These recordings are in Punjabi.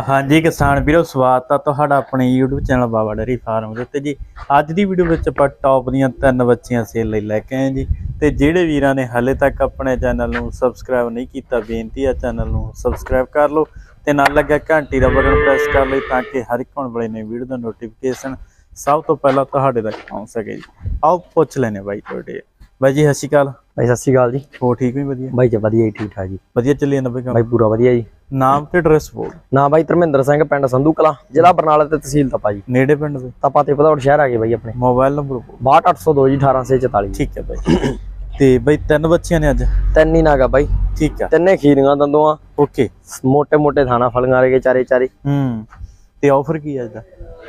ਹਾਂਜੀ ਕਿਸਾਨ ਵੀਰੋ ਸਵਾਗਤ ਆ ਤੁਹਾਡਾ ਆਪਣੇ YouTube channel Baba dairy farm ਦੇ ਉੱਤੇ ਜੀ। ਅੱਜ ਦੀ ਵੀਡੀਓ ਵਿੱਚ ਆਪਾਂ ਟੌਪ ਦੀਆਂ ਤਿੰਨ ਬੱਚੀਆਂ ਸੇਲ ਲਈ ਲੈ ਕੇ ਆਏ ਜੀ। ਤੇ ਜਿਹੜੇ ਵੀਰਾਂ ਨੇ ਹਲੇ ਤੱਕ ਆਪਣੇ ਚੈਨਲ ਨੂੰ ਸਬਸਕ੍ਰਾਈਬ ਨਹੀਂ ਕੀਤਾ ਬੇਨਤੀ ਆ ਚੈਨਲ ਨੂੰ ਸਬਸਕ੍ਰਾਈਬ ਕਰ ਲਓ ਤੇ ਨਾਲ ਲੱਗਾ ਘੰਟੀ ਦਾ ਬਟਨ ਪ੍ਰੈਸ ਕਰ ਲਈ ਤਾਂ ਕਿ ਹਰ ਇੱਕ ਆਉਣ ਵਾਲੇ ਨੇ ਵੀਡੀਓ ਦਾ ਨੋਟੀਫਿਕੇਸ਼ਨ ਸਭ ਤੋਂ ਪਹਿਲਾਂ ਤੁਹਾਡੇ ਤੱਕ ਪਹੁੰਚ ਸਕੇ ਜੀ। ਆਓ ਪੁੱਛ ਲੈਨੇ ਬਾਈ ਤੁਹਾਡੇ। ਬਾਈ ਜੀ ਸਤਿ ਸ਼੍ਰੀ ਅਕਾਲ। ਭਾਈ ਸਤਿ ਸ਼੍ਰੀ ਅਕਾਲ ਜੀ। ਹੋ ਠੀਕ ਵੀ ਵਧੀਆ? ਬਾਈ ਜੀ ਵਧੀਆ ਠੀਕ ਠਾਕ ਜੀ। ਵਧੀਆ ਚੱਲੀ ਜਾਂਦਾ ਬਈ ਕੰਮ? ਬਾਈ ਪੂਰਾ ਵਧੀਆ ਜੀ। ਨਾਮ ਤੇ ਐਡਰੈਸ ਬੋਲ। ਨਾ ਬਾਈ ਧਰਮਿੰਦਰ ਸਿੰਘ ਪਿੰਡ ਸੰਧੂ ਕਲਾ ਜ਼ਿਲ੍ਹਾ ਬਰਨਾਲਾ ਤੇ ਤਹਿਸੀਲ ਤਪਾ ਜੀ ਨੇੜੇ ਪਿੰਡ ਦੇ? ਤਪਾ ਤੇ ਪਧੌੜ ਸ਼ਹਿਰ ਆ ਗਏ ਬਾਈ ਆਪਣੇ। ਮੋਬਾਈਲ ਨੰਬਰ ਬੋਲ। ਜੀ 18644 ਠੀਕ ਹੈ ਬਾਈ। ਤੇ ਬਾਈ ਤਿੰਨ ਬੱਚਿਆਂ ਨੇ ਅੱਜ? ਤਿੰਨ ਹੀ ਨਾਗਾ ਬਾਈ। ਠੀਕ ਆ ਤਿੰਨੇ ਖੀਰੀਆਂ ਦੰਦੋਆਂ। ਓਕੇ ਮੋٹے ਮੋٹے ਥਾਣਾ ਫਲੀਆਂ ਰੇਗੇ ਚਾਰੇ ਚਾਰੇ। ਹੂੰ। ਤੇ ਆਫਰ ਕੀ ਹੈ ਅੱਜ ਦਾ?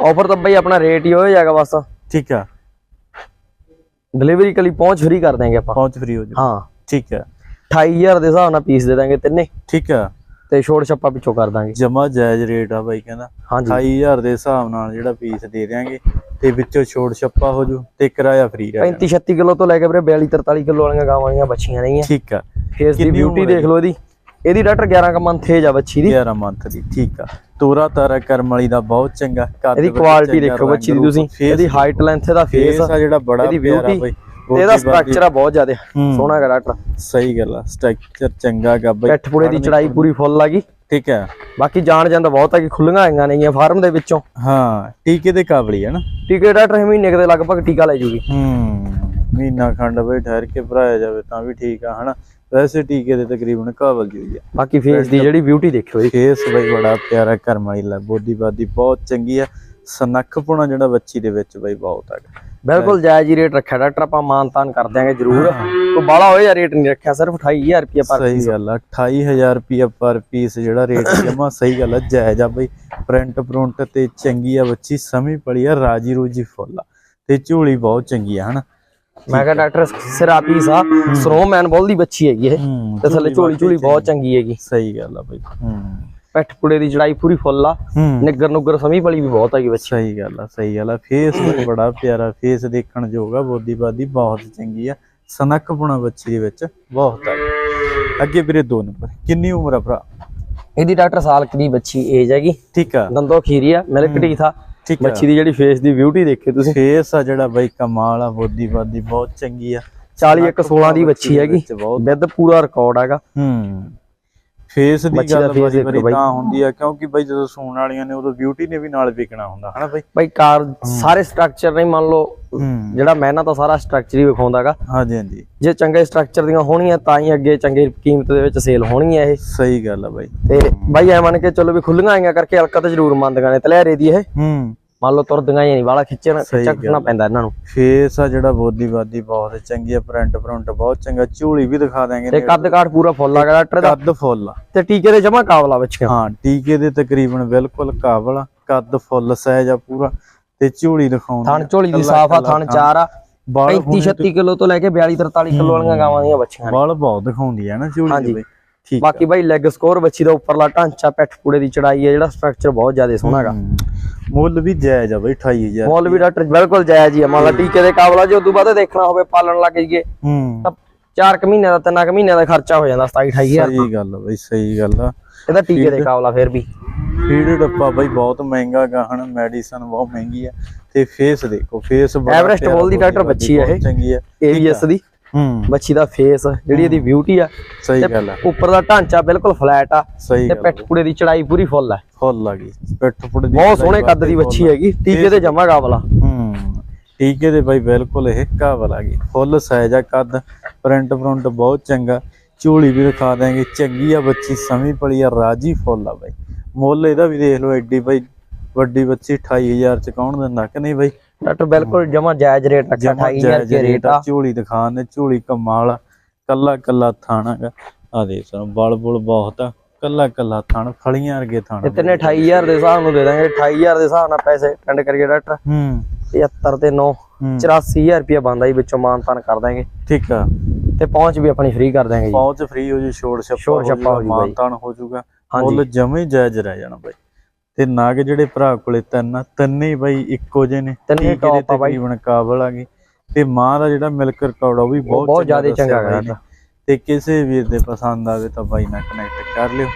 ਆਫਰ ਤਾਂ ਬਾਈ ਆਪਣਾ ਰੇਟ ਹੀ ਹੋ ਜਾਏਗਾ ਬਸ। ਠੀਕ ਆ ਡਿਲੀਵਰੀ ਕਲੀ ਪਹੁੰਚ ਫਰੀ ਕਰ ਦਾਂਗੇ ਆਪਾਂ। ਪਹੁੰਚ ਫ੍ਰੀ ਹੋ ਜੂ ਹਾਂ। ਠੀਕ ਆ 28000 ਦੇ ਹਿਸਾਬ ਨਾਲ ਪੀਸ ਦੇ ਦਾਂਗੇ ਤਿੰਨੇ। ਠੀਕ ਆ ਤੇ ਛੋੜ ਛੱਪਾ ਪਿੱਛੋਂ ਕਰ ਦਾਂਗੇ। ਜਮਾ ਜਾਇਜ਼ ਰੇਟ ਆ ਬਾਈ ਕਹਿੰਦਾ। ਹਾਂਜੀ। 28000 ਦੇ ਹਿਸਾਬ ਨਾਲ ਜਿਹੜਾ ਪੀਸ ਦੇ ਦਿਆਂਗੇ ਤੇ ਵਿੱਚੋਂ ਛੋੜ ਛੱਪਾ ਹੋ ਜੂ ਤੇ ਕਿਰਾਇਆ ਫ੍ਰੀ ਰਹਿ 35 36 ਕਿਲੋ ਤੋਂ ਲੈ ਕੇ ਵੀਰੇ 42 43 ਕਿਲੋ ਵਾਲੀਆਂ ਗਾਵਾਂ ਦੀਆਂ ਬੱਚੀਆਂ ਨਹੀਂ ਆ ਠੀਕ ਆ। ਫੇਸ ਦੀ ਬਿਊਟੀ ਦੇਖ ਲਓ ਇਹਦੀ। ਇਹਦੀ ਡਾਕਟਰ 11 ਕ ਮੰਥ ਏਜ ਆ ਬੱਚੀ ਦੀ। 11 ਮੰਥ ਦੀ ਠੀਕ ਆ। ਤੋਰਾ ਤਾਰਾ ਕਰਮ ਵਾਲੀ ਦਾ ਬਹੁਤ ਚੰਗਾ। ਇਹਦੀ ਕੁਆਲਿਟੀ ਦੇਖੋ ਬੱਚੀ ਦੀ ਤੁਸੀਂ। ਇਹਦੀ ਹਾਈਟ ਲੈਂਥ ਇਹਦਾ ਫੇਸ ਫੇਸ ਆ ਜਿਹੜਾ ਬੜਾ ਪਿਆਰਾ ਬਾਈ। ਤੇ ਇਹਦਾ ਸਟਰਕਚਰ ਆ ਬਹੁਤ ਜ਼ਿਆਦਾ। ਸੋਹਣਾ ਹੈਗਾ ਡਾਕਟਰ ਸਹੀ ਗੱਲ ਆ ਸਟਰਕਚਰ ਚੰਗਾ ਗਾ ਬਾਈ। ਪੁੜੇ ਦੀ ਚੜਾਈ ਪੂਰੀ ਫੁੱਲ ਆ ਗਈ। ਠੀਕ ਹੈ ਬਾਕੀ ਜਾਣ ਜਾਂਦਾ ਬਹੁਤ ਆ ਕਿ ਖੁੱਲੀਆਂ ਆਈਆਂ ਨੇਗੀਆਂ ਫਾਰਮ ਦੇ ਵਿੱਚੋਂ। ਹਾਂ ਟੀਕੇ ਦੇ ਕਾਬਲੀ ਹੈ ਨਾ। ਟੀਕੇ ਡਾਕਟਰ ਮਹੀਨੇ ਦੇ ਲਗਭਗ ਟੀਕਾ ਲੈ ਜੂਗੀ। ਹੂੰ ਮਹੀਨਾ ਖੰਡ ਬਈ ਠਹਿਰ ਕੇ ਭਰਾਇਆ ਜਾਵੇ ਤਾਂ ਵੀ ਠੀਕ ਆ ਹਨਾ। ਵੈਸੇ ਟੀਕੇ ਦੇ ਤਕਰੀਬਨ ਕਾਬਲ ਜੀ ਹੋਈ ਆ। ਬਾਕੀ ਫੇਸ ਦੀ ਜਿਹੜੀ ਬਿਊਟੀ ਦੇਖਿਓ ਜੀ। ਫੇਸ ਬਈ ਬੜਾ ਪਿਆਰਾ ਕਰਮ ਵਾਲੀ ਲੈ ਬੋਦੀ ਬਾਦੀ ਬਹੁਤ ਚੰਗੀ ਆ। ਸਨੱਖਪੁਣਾ ਜਿਹੜਾ ਬੱਚੀ ਦੇ ਵਿੱਚ ਬਈ ਬਹੁਤ ਹੈਗਾ ਬਿਲਕੁਲ ਜਾਇਜ਼ ਹੀ ਰੇਟ ਰੱਖਿਆ ਡਾਕਟਰ ਆਪਾਂ ਮਾਨਤਾਨ ਕਰ ਦਿਆਂਗੇ ਜ਼ਰੂਰ। ਕੋਈ ਬਾਲਾ ਹੋਏ ਜਾਂ ਰੇਟ ਨਹੀਂ ਰੱਖਿਆ ਸਿਰਫ 28000 ਰੁਪਏ ਪਰ ਸਹੀ ਗੱਲ ਆ 28000 ਰੁਪਿਆ ਪਰ ਪੀਸ ਜਿਹੜਾ ਰੇਟ ਜਮਾ ਸਹੀ ਗੱਲ ਆ ਜਾਇਜ਼ ਆ ਬਈ। ਪ੍ਰਿੰਟ ਪ੍ਰਿੰਟ ਤੇ ਚੰਗੀ ਆ ਬੱਚੀ ਸਮੀ ਪੜੀ ਆ ਰਾਜੀ ਰੂਜੀ ਫੁੱਲ ਆ। ਤੇ ਝੋਲੀ ਬਹੁਤ ਚੰਗੀ ਆ ਹਨਾ? ਮੈਂ ਕਿਹਾ ਡਾਕਟਰ ਸਿਰਾ ਪੀਸ ਆ ਸਨੋਮੈਨ ਬੋਲ ਦੀ ਬੱਚੀ ਹੈਗੀ ਇਹ। ਹੂੰ ਤੇ ਥੱਲੇ ਝੋਲੀ ਝੋਲੀ ਬਹੁਤ ਚੰਗੀ ਹੈਗੀ। ਸਹੀ ਗੱਲ ਆ ਬਈ। ਹੂੰ। ਪਿੱਠ ਪੁੜੇ ਦੀ ਚੜਾਈ ਪੂਰੀ ਫੁੱਲ ਆ। ਨਿੱਗਰ ਨੁੱਗਰ ਸਮੀ ਪਲੀ ਵੀ ਬਹੁਤ ਹੈਗੀ ਬੱਚੀ। ਸਹੀ ਗੱਲ ਆ ਸਹੀ ਗੱਲ ਆ। ਫੇਸ ਬੜਾ ਪਿਆਰਾ ਫੇਸ ਦੇਖਣ ਯੋਗ ਆ ਬੋਦੀ ਬਾਦੀ ਬਹੁਤ ਚੰਗੀ ਆ। ਸਨੱਖ ਪੁਣਾ ਬੱਚੀ ਦੇ ਵਿੱਚ ਬਹੁਤ ਆ। ਅੱਗੇ ਵੀਰੇ ਦੋ ਨੰਬਰ ਕਿੰਨੀ ਉਮਰ ਆ ਭਰਾ? ਇਹਦੀ ਡਾਕਟਰ ਸਾਲ ਕੁ ਦੀ ਬੱਚੀ ਏਜ ਹੈਗੀ। ਠੀਕ ਆ। ਦੰਦੋ ਖੀਰੀ ਆ ਮਿਲਕ ਟੀਥ ਆ। ਠੀਕ ਆ। ਬੱਚੀ ਦੀ ਜਿਹੜੀ ਫੇਸ ਦੀ ਬਿਊਟੀ ਦੇਖਿਓ ਤੁਸੀਂ। ਫੇਸ ਆ ਜਿਹੜਾ ਬਈ ਕਮਾਲ ਆ ਬੋਦੀ ਬਾਦੀ ਬਹੁਤ ਚੰਗੀ ਆ। 40 ਇੱਕ 16 ਦੀ ਬੱਚੀ ਹੈਗੀ। ਵਿਦ ਪੂਰਾ ਰਿਕਾਰਡ ਹੈਗਾ। ਹੂੰ। ਫੇਸ ਦੀ ਗੱਲ ਬੜੀ ਬੜੀ ਬਾਈ। ਤਾਂ ਹੁੰਦੀ ਆ ਕਿਉਂਕਿ ਬਈ ਜਦੋਂ ਸੂਣ ਵਾਲੀਆਂ ਨੇ ਉਦੋਂ ਬਿਊਟੀ ਨੇ ਵੀ ਨਾਲ ਵਿਕਣਾ ਹੁੰਦਾ। ਹਨਾ ਬਈ? ਬਾਈ ਕਾਰ ਸਾਰੇ ਸਟਰਕਚਰ ਨਹੀਂ ਮੰਨ ਲਓ ਹੂੰ। ਜਿਹੜਾ ਮਹਿਨਾ ਤਾਂ ਸਾਰਾ ਸਟਰਕਚਰ ਹੀ ਵਿਖਾਉਂਦਾਗਾ। ਹਾਂਜੀ ਹਾਂਜੀ। ਜੇ ਚੰਗੇ ਸਟਰਕਚਰ ਦੀਆਂ ਹੋਣੀਆਂ ਤਾਂ ਹੀ ਅੱਗੇ ਚੰਗੇ ਕੀਮਤ ਦੇ ਵਿੱਚ ਸੇਲ ਹੋਣਗੀਆਂ ਇਹ। ਸਹੀ ਗੱਲ ਆ ਬਾਈ। ਤੇ ਬਾਈ ਐ ਮੰਨ ਕੇ ਚਲੋ ਵੀ ਖੁੱਲੀਆਂ ਆਈਆਂ ਕਰਕੇ ਹਲਕਾ ਤਾਂ ਜ਼ਰੂਰ ਮੰਨਦੀਆਂ ਨੇ ਤਲਹਿਰੇ ਦੀ ਇਹ। ਹੂੰ। ਮੰਨ ਲਓ ਤੁਰਦੀਆਂ ਹੀ ਨਹੀਂ ਵਾਲਾ ਖਿੱਚਣ ਚੱਕਣਾ ਪੈਂਦਾ ਇਹਨਾਂ ਨੂੰ। ਫੇਸ ਆ ਜਿਹੜਾ ਬੋਦੀ ਬਾਦੀ ਬਹੁਤ ਚੰਗੀ ਆ ਪ੍ਰਿੰਟ ਪ੍ਰਿੰਟ ਬਹੁਤ ਚੰਗਾ ਝੋਲੀ ਵੀ ਦਿਖਾ ਦਾਂਗੇ ਤੇ ਕੱਦ ਕਾਠ ਪੂਰਾ ਫੁੱਲ ਆ ਡਾਕਟਰ ਦਾ। ਕੱਦ ਫੁੱਲ ਤੇ ਟੀਕੇ ਦੇ ਜਮਾ ਕਾਬਲਾ ਬੱਚੀਆਂ ਹਾਂ ਟੀਕੇ ਦੇ ਤਕਰੀਬਨ ਬਿਲਕੁਲ ਕਾਬਲ ਆ ਕੱਦ ਫੁੱਲ ਸਾਈਜ਼ ਆ ਪੂਰਾ ਤੇ ਝੋਲੀ ਦਿਖਾਉਂਦੀ ਥਣ ਝੋਲੀ ਦੀ ਸਾਫ਼ ਆ ਥਣ ਚਾਰ ਆ। ਬਾਲ 35 36 ਕਿਲੋ ਤੋਂ ਲੈ ਕੇ 42 43 ਕਿਲੋ ਵਾਲੀਆਂ ਗਾਵਾਂ ਦੀਆਂ ਬੱਚੀਆਂ ਬਾਲ ਬਹੁਤ ਦਿਖਾਉਂਦੀ ਆ ਨਾ ਝੋਲੀ। ਦੇ। ਬਾਕੀ ਬਾਈ ਲੈਗ ਸਕੋਰ ਬੱਚੀ ਦਾ ਉੱਪਰਲਾ ਢਾਂਚਾ ਪਿੱਠ ਪੂੜੇ ਦੀ ਚੜਾਈ ਹੈ ਜਿਹੜਾ ਸਟਰਕਚਰ ਬਹੁਤ ਜ਼ਿਆਦਾ ਸੋਹਣਾ ਹੈਗਾ। ਮੁੱਲ ਵੀ ਜਾਇਜ਼ ਆ ਬਈ 28000 ਮੁੱਲ ਵੀ ਡਾਕਟਰ ਬਿਲਕੁਲ ਜਾਇਜ਼ ਹੀ ਆ ਮੰਨ ਲਾ ਟੀਕੇ ਦੇ ਕਾਬਲਾ ਜੇ ਉਦੋਂ ਬਾਅਦ ਦੇਖਣਾ ਹੋਵੇ ਪਾਲਣ ਲੱਗ ਜਾਈਏ ਹੂੰ। ਤਾਂ 4 ਕੁ ਮਹੀਨਿਆਂ ਦਾ 3 ਕੁ ਮਹੀਨਿਆਂ ਦਾ ਖਰਚਾ ਹੋ ਜਾਂਦਾ 27 28000 ਸਹੀ ਗੱਲ ਬਈ ਸਹੀ ਗੱਲ ਆ। ਇਹਦਾ ਟੀਕੇ ਦੇ ਕਾਬਲਾ ਫਿਰ ਵੀ। ਫੀਡ ਡੱਪਾ ਬਈ ਬਹੁਤ ਮਹਿੰਗਾ ਗਾ ਹਣ ਮੈਡੀਸਨ ਬਹੁਤ ਮਹਿੰਗੀ ਆ। ਤੇ ਫੇਸ ਦੇਖੋ ਫੇਸ ਐਵਰੈਸਟ ਬੋਲ ਦੀ ਡਾਕਟਰ ਬੱਚੀ ਆ ਇਹ। ਚੰਗੀ ਆ। ਏਵੀਐਸ ਦੀ। ਬੱਚੀ ਦਾ ਫੇਸ ਜਿਹੜੀ ਇਹਦੀ ਬਿਊਟੀ ਆ ਸਹੀ ਗੱਲ ਆ। ਉੱਪਰ ਦਾ ਢਾਂਚਾ ਬਿਲਕੁਲ ਫਲੈਟ ਆ ਤੇ ਗੱਲ ਪਿੱਠ ਪੂੜੇ ਦੀ ਚੜਾਈ ਪੂਰੀ ਫੁੱਲ ਆ। ਫੁੱਲ ਆ ਗਈ ਪਿੱਠ ਪੁੱਟ ਦੀ ਬਹੁਤ ਸੋਹਣੇ ਕੱਦ ਦੀ ਬੱਚੀ ਹੈਗੀ ਟੀਕੇ ਤੇ ਜਮਾ ਕਾਬਲਾ ਹੂੰ। ਟੀਕੇ ਦੇ ਬਾਈ ਬਿਲਕੁਲ ਇਹ ਕਾਬਲ ਆ ਗਈ ਫੁੱਲ ਸਾਈਜ਼ ਆ ਕੱਦ ਪ੍ਰਿੰਟ ਪ੍ਰਿੰਟ ਬਹੁਤ ਚੰਗਾ। ਝੋਲੀ ਵੀ ਦਿਖਾ ਦਾਂਗੇ ਚੰਗੀ ਆ ਬੱਚੀ ਸਮੀ ਪਲੀ ਆ ਰਾਜੀ ਫੁੱਲ ਆ ਬਾਈ। ਮੁੱਲ ਇਹਦਾ ਵੀ ਦੇਖ ਲਓ ਐਡੀ ਬਾਈ ਵੱਡੀ ਬੱਚੀ 28000 ਚ ਕੌਣ ਦਿੰਦਾ ਕਿ ਨਹੀਂ ਬਾਈ? ਡਾਕਟਰ ਬਿਲਕੁਲ ਜਮਾ ਜਾਇਜ਼ ਰੇਟ ਰੱਖਿਆ ਜਮਾ 28000 ਜਾਇਜ਼ ਰੁਪਏ ਰੇਟ ਆ। ਝੋਲੀ ਦਿਖਾਣ ਦੇ ਝੋਲੀ ਕਮਾਲ ਕੱਲਾ ਕੱਲਾ ਥਾਣਾ ਗਾ ਆ ਦੇਖ ਸੋ ਬਲ ਬੁਲ ਬਹੁਤ ਆ। ਕੱਲਾ ਕੱਲਾ ਥਣ ਫਲੀਆਂ ਵਰਗੇ ਥਣ ਇਹ ਤਿੰਨੇ 28000 ਦੇ ਹਿਸਾਬ ਨੂੰ ਦੇ ਦਾਂਗੇ। 28000 ਦੇ ਹਿਸਾਬ ਨਾਲ ਪੈਸੇ ਟੈਂਡ ਕਰੀਏ ਡਾਕਟਰ। ਹੂੰ। 75 ਤੇ 9 ਹੂੰ। 84000 ਰੁਪਏ ਬੰਦਾ ਜੀ ਵਿੱਚੋਂ ਮਾਨਤਾਨ ਕਰ ਦਾਂਗੇ। ਠੀਕ ਆ। ਤੇ ਪਹੁੰਚ ਵੀ ਆਪਣੀ ਫ੍ਰੀ ਕਰ ਦਾਂਗੇ ਜੀ। ਪਹੁੰਚ ਫ੍ਰੀ ਹੋ ਜੂ ਛੋੜ ਛੱਪਾ ਹੋ ਜੂ। ਮਾਨਤਾਨ ਹੋ ਜੂਗਾ। ਹਾਂਜੀ। ਮੁੱਲ ਜਮੇ ਹੀ ਜਾਇਜ਼ ਰਹਿ ਜਾਣਾ ਬਾਈ। ਤੇ ਨਾਗ ਜਿਹੜੇ ਭਰਾ ਕੋਲੇ ਤਿੰਨ ਆ, ਤਿੰਨੇ ਹੀ ਬਾਈ ਇੱਕੋ ਜਿਹੇ ਨੇ ਤਿੰਨੇ top ਆ ਬਾਈ। ਤਕਰੀਬਨ ਕਾਬਲ ਆ ਗਏ ਤੇ ਮਾਂ ਦਾ ਜਿਹੜਾ ਮਿਲਕ ਰਿਕਾਰਡ ਉਹ ਵੀ ਬਹੁਤ ਬਹੁਤ ਜ਼ਿਆਦਾ ਚੰਗਾ ਨੇ। ਤੇ ਕਿਸੇ ਵੀਰ ਦੇ ਪਸੰਦ ਆਵੇ ਤਾਂ ਬਾਈ ਨਾਲ ਕਨੈਕਟ ਕਰ ਲਿਓ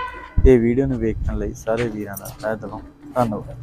ਤੇ ਵੀਡੀਓ ਨੂੰ ਵੇਖਣ ਲਈ ਸਾਰੇ ਵੀਰਾਂ ਦਾ ਤਹਿ ਦਿਲੋਂ ਧੰਨਵਾਦ